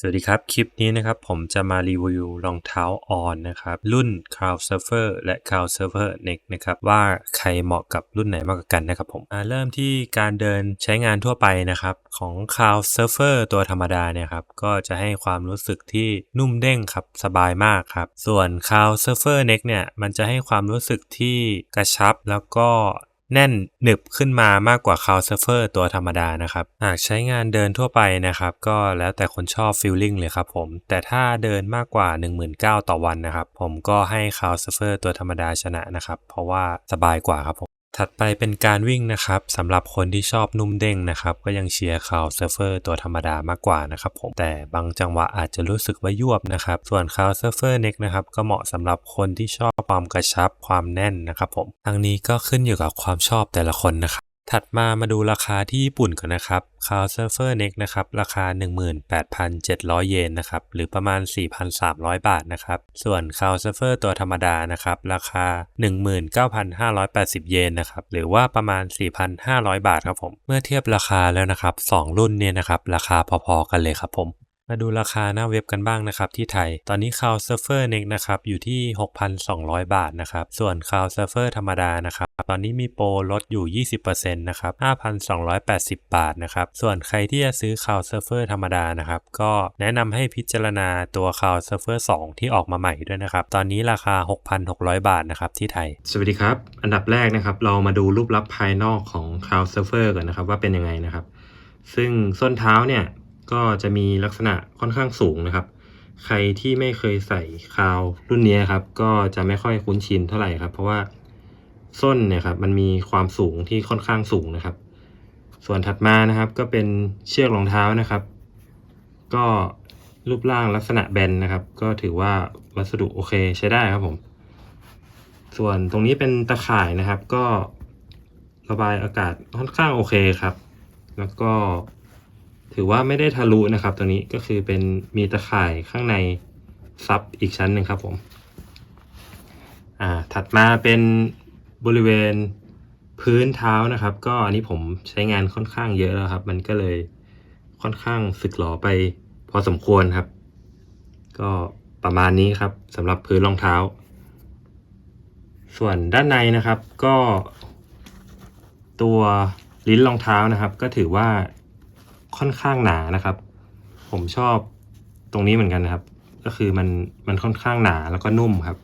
สวัสดีครับ คลิปนี้นะครับผมจะมารีวิวรองเท้าออนนะครับ รุ่น Cloud Surfer และ Cloud Surfer Next นะครับ ว่าใครเหมาะกับรุ่นไหนมากกว่ากันนะครับผมเริ่มที่การเดินใช้งานทั่วไปนะครับ ของ Cloud Surfer ตัวธรรมดาเนี่ยครับ ก็จะให้ความรู้สึกที่นุ่มเด้งครับ สบายมากครับ ส่วน Cloud Surfer Next เนี่ย มันจะให้ความรู้สึกที่กระชับแล้วก็ แน่นหนึบขึ้นมามากกว่า Cloud Surfer ตัวธรรมดานะครับ หากใช้งานเดินทั่วไปนะครับ ก็แล้วแต่คนชอบฟีลลิ่งเลยครับผม แต่ถ้าเดินมากกว่า 19,000 ต่อวันนะครับ ผมก็ให้ Cloud Surfer ตัวธรรมดาชนะนะครับ เพราะว่าสบายกว่าครับผมถัดไปเป็นการวิ่งนะครับสำหรับคนที่ชอบนุ่มเด้งนะครับ ก็ยังเชียร์คาวเซิร์ฟเฟอร์ตัวธรรมดามากกว่านะครับผมแต่บางจังหวะอาจจะรู้สึกว่ายวบนะครับ ส่วนคาวเซิร์ฟเฟอร์เน็กนะครับก็เหมาะสำหรับคนที่ชอบ ความกระชับความแน่นนะครับผมทั้งนี้ก็ขึ้นอยู่กับความชอบแต่ละคนนะครับถัดมามาดูราคาที่ญี่ปุ่นก่อนนะครับ Cloud Surfer Next นะครับ ราคา 18,700 เยนนะครับ หรือประมาณ 4,300 บาทนะครับ ส่วน Cloud Surfer ตัวธรรมดานะครับ ราคา 19,580 เยนนะครับ หรือว่าประมาณ 4,500 บาทครับผม เมื่อเทียบราคาแล้วนะครับ 2 รุ่นเนี่ยนะครับ ราคาพอๆกันเลยครับผม มาดูราคาหน้าเว็บกันบ้างนะครับที่ไทย ตอนนี้ Cloud Surfer Next นะครับอยู่ที่ 6,200 บาทนะครับ ส่วน Cloud Surfer ธรรมดานะครับ ตอนนี้มีโปรลดอยู่ 20%นะครับ 5,280 บาทนะครับ ส่วนใครที่จะซื้อ Cloud Surfer ธรรมดานะครับ ก็แนะนำให้พิจารณาตัว Cloud Surfer 2 ที่ออกมาใหม่ด้วยนะครับ ตอนนี้ราคา 6,600 บาทนะครับที่ไทย สวัสดีครับ อันดับแรกนะครับเรามาดูรูปลักษณ์ภายนอกของ Cloud Surfer ก่อนนะครับว่าเป็นยังไงนะครับ ซึ่งส้นเท้าเนี่ย ก็จะมีลักษณะค่อนข้างสูงนะครับ ใครที่ไม่เคยใส่คาวรุ่นนี้ครับ ก็จะไม่ค่อยคุ้นชินเท่าไหร่ครับ เพราะว่าส้นเนี่ยครับมันมีความสูงที่ค่อนข้างสูงนะครับ ส่วนถัดมานะครับก็เป็นเชือกรองเท้านะครับ ก็รูปร่างลักษณะแบนนะครับ ก็ถือว่าวัสดุโอเคใช้ได้ครับผม ส่วนตรงนี้เป็นตะข่ายนะครับ ก็ระบายอากาศค่อนข้างโอเคครับ แล้วก็ ถือว่าไม่ได้ทะลุนะครับตัวนี้ก็คือเป็นมีตะข่ายข้างในซับอีกชั้นหนึ่งครับผมอ่าถัดมาเป็นบริเวณพื้นเท้านะครับ ก็อันนี้ผมใช้งานค่อนข้างเยอะแล้วครับ มันก็เลยค่อนข้างสึกหรอไปพอสมควรครับ ก็ประมาณนี้ครับสำหรับพื้นรองเท้า ส่วนด้านในนะครับก็ ตัวลิ้นรองเท้านะครับ ก็ถือว่า ค่อนข้างหนานะครับ ผมชอบตรงนี้เหมือนกันนะครับ ก็คือมันมันค่อนข้างหนาแล้วก็นุ่มครับ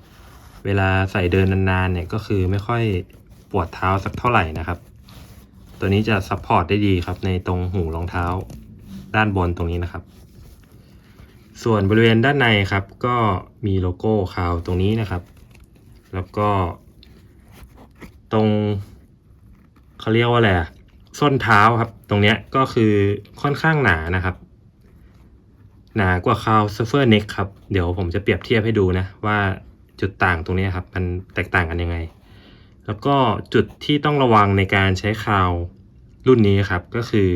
เวลาใส่เดินนานๆเนี่ยก็คือไม่ค่อยปวดเท้าสักเท่าไหร่นะครับ ตัวนี้จะซัพพอร์ตได้ดีครับในตรงหูรองเท้าด้านบนตรงนี้นะครับ ส่วนบริเวณด้านในครับ ก็มีโลโก้คาวตรงนี้นะครับ แล้วก็ ตรงเขาเรียกว่าอะไรอะ ส้นเท้าครับ ตรงเนี้ยก็คือค่อนข้างหนานะครับ หนากว่าคาวซ r ร์เฟอร์เน็กครับ เดี๋ยวผมจะเปรียบเทียบให้ดูนะ ว่าจุดต่างตรงนี้ครับ มันแตกต่างกันยังไง แล้วก็จุดที่ต้องระวังในการใช้คาวรุ่นนี้ครับ ก็คือ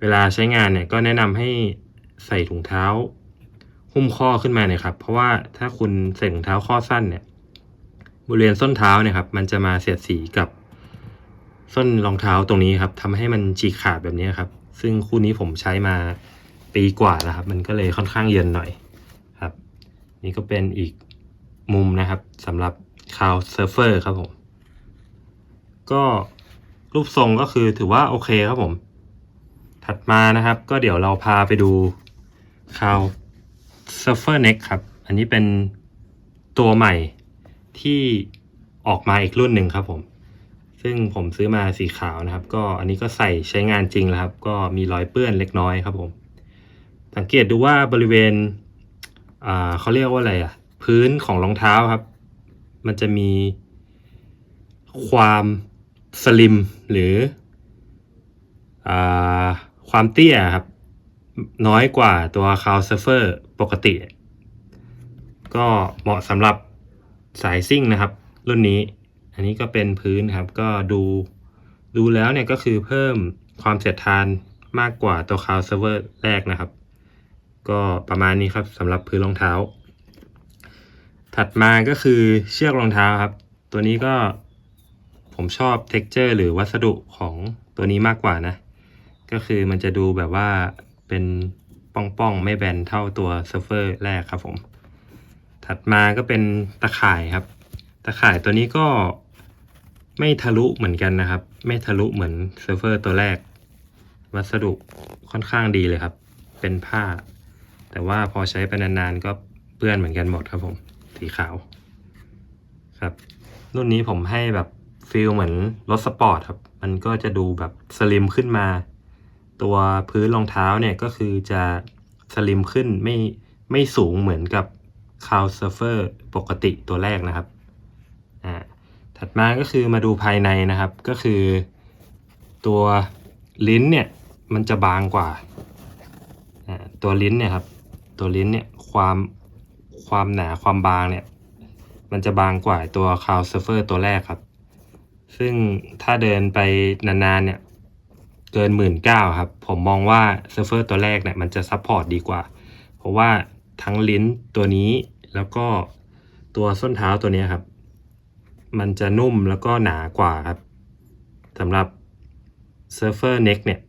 เวลาใช้งานเนี่ยก็แนะนำให้ใส่ถุงเท้า หุ้มข้อขึ้นมาเนี่ยครับ เพราะว่าถ้าคุณใส่ถุงเท้าข้อสั้นเนี่ยบริเวณส้นเท้าเนี่ยครับ มันจะมาเสียดสีกับ ส้นรองเท้าตรงนี้ครับทำให้มันฉีกขาดแบบนี้ครับ ซึ่งคู่นี้ผมใช้มาปีกว่าแล้วครับ มันก็เลยค่อนข้างเย็นหน่อยครับ นี่ก็เป็นอีกมุมนะครับสำหรับคาวเซิร์ฟเฟอร์ครับผม ก็รูปทรงก็คือถือว่าโอเคครับผม ถัดมานะครับ ก็เดี๋ยวเราพาไปดูคาวเซิร์ฟเฟอร์เน็กครับ อันนี้เป็นตัวใหม่ที่ออกมาอีกรุ่นหนึ่งครับผม ซึ่งผมซื้อมาสีขาวนะครับ ก็อันนี้ก็ใส่ใช้งานจริงแล้วครับ ก็มีรอยเปื้อนเล็กน้อยครับผม สังเกตดูว่าบริเวณอ่าเขาเรียกว่าอะไรอะพื้นของรองเท้าครับ มันจะมีความสลิมหรืออ่าความเตี้ยครับ น้อยกว่าตัวคาวเซ r ร์เฟอร์ปกติ ก็เหมาะสำหรับสายซิ่งนะครับ รุ่นนี้ อันนี้ก็เป็นพื้นครับก็ดูดูแล้วเนี่ยก็คือเพิ่มความเสียดทานมากกว่าตัวคาวเซิร์ฟเวอร์แรกนะครับ ก็ประมาณนี้ครับสำหรับพื้นรองเท้า ถัดมาก็คือเชือกรองเท้าครับ ตัวนี้ก็ผมชอบ t e x t อร์หรือวัสดุของตัวนี้มากกว่านะ ก็คือมันจะดูแบบว่าเป็นป้องๆ ไม่แบนเท่าตัวเซิร์ฟเวอร์แรกครับผม ถัดมาก็เป็นตะข่ายครับะข่ายตัวนี้ก็ไม่ทะลุเหมือนกันนะครับ ไม่ทะลุเหมือนเซิร์ฟเวอร์ตัวแรก วัสดุค่อนข้างดีเลยครับ เป็นผ้า แต่ว่าพอใช้ไปนานๆก็เปื้อนเหมือนกันหมดครับผม สีขาวครับ รุ่นนี้ผมให้แบบฟีลเหมือนรถสปอร์ตครับ มันก็จะดูแบบสลิมขึ้นมา ตัวพื้นรองเท้าเนี่ยก็คือจะสลิมขึ้นไม่ไม่สูงเหมือนกับคาวเซ r ร์ฟเฟอร์ปกติตัวแรกนะครับ ถัดมาก็คือมาดูภายในนะครับ ก็คือ ตัวลิ้นเนี่ยมันจะบางกว่า ตัวลิ้นเนี่ยครับ ตัวลิ้นเนี่ยความความหนาความบางเนี่ย มันจะบางกว่าตัวคาวเซ r ร์เฟอร์ตัวแรกครับ ซึ่งถ้าเดินไปนานๆเนี่ยเกินหมื่นเก้าครับ ผมมองว่าเซิร์ฟเวอร์ตัวแรกเนี่ยมันจะซัพพอร์ตดีกว่า เพราะว่าทั้งลิ้นตัวนี้แล้วก็ตัวส้นเท้าตัวนี้ครับ มันจะนุ่มแล้วก็หนากว่าครับสำหรับเซิร์ฟเวอร์เน็กเนี่ย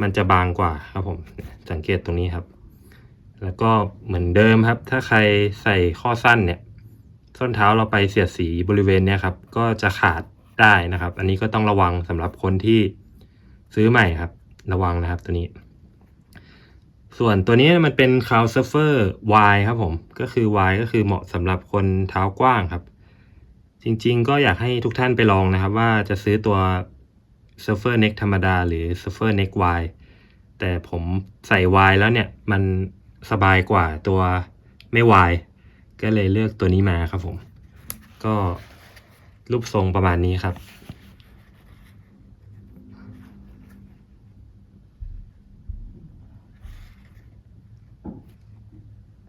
มันจะบางกว่าครับผม สังเกตตรงนี้ครับ แล้วก็เหมือนเดิมครับ ถ้าใครใส่ข้อสั้นเนี่ย ส้นเท้าเราไปเสียดสีบริเวณเนี้ยครับ ก็จะขาดได้นะครับ อันนี้ก็ต้องระวังสำหรับคนที่ซื้อใหม่ครับ ระวังนะครับตัวนี้ ส่วนตัวนี้มันเป็น c o w s u r f e r Y ครับผม ก็คือ Y ก็คือเหมาะสำหรับคนเท้ากว้างครับ จริงๆ ก็อยากให้ทุกท่านไปลองนะครับ ว่าจะซื้อตัว Surfer Neck ธรรมดา หรือ Surfer Neck Y แต่ผมใส่ Y แล้วเนี่ย มันสบายกว่าตัวไม่ Y ก็เลยเลือกตัวนี้มาครับผม ก็รูปทรงประมาณนี้ครับ